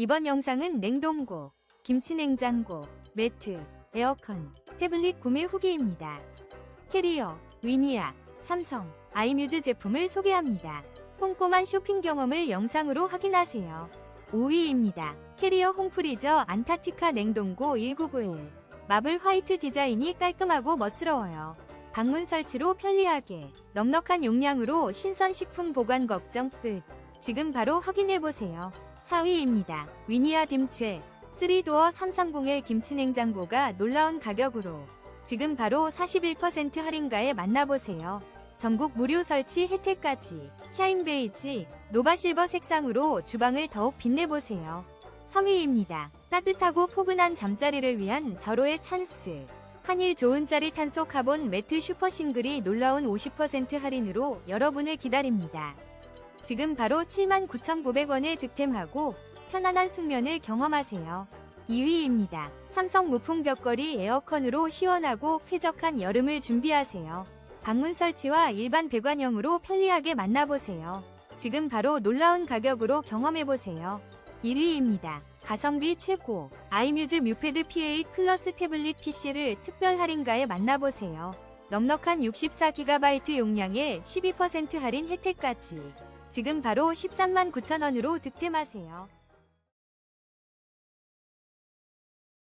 이번 영상은 냉동고, 김치냉장고, 매트, 에어컨, 태블릿 구매 후기입니다. 캐리어, 위니아, 삼성, 아이뮤즈 제품을 소개합니다. 꼼꼼한 쇼핑 경험을 영상으로 확인하세요. 5위입니다. 캐리어 홈프리저 안타티카 냉동고 1991. 마블 화이트 디자인이 깔끔하고 멋스러워요. 방문 설치로 편리하게, 넉넉한 용량으로 신선식품 보관 걱정 끝. 지금 바로 확인해보세요. 4위입니다. 위니아 딤체 3도어 330의 김치냉장고가 놀라운 가격으로 지금 바로 41% 할인가에 만나보세요. 전국 무료 설치 혜택까지 샤인 베이지, 노바실버 색상으로 주방을 더욱 빛내보세요. 3위입니다. 따뜻하고 포근한 잠자리를 위한 절호의 찬스. 한일 좋은 짜리 탄소 카본 매트 슈퍼 싱글이 놀라운 50% 할인으로 여러분을 기다립니다. 지금 바로 79,900원에 득템하고 편안한 숙면을 경험하세요. 2위입니다. 삼성 무풍 벽걸이 에어컨으로 시원하고 쾌적한 여름을 준비하세요. 방문 설치와 일반 배관형으로 편리하게 만나보세요. 지금 바로 놀라운 가격으로 경험해보세요. 1위입니다. 가성비 최고 아이뮤즈 뮤패드 P8 플러스 태블릿 PC를 특별 할인가에 만나보세요. 넉넉한 64GB 용량에 12% 할인 혜택까지 지금 바로 13만 9천원으로 득템하세요.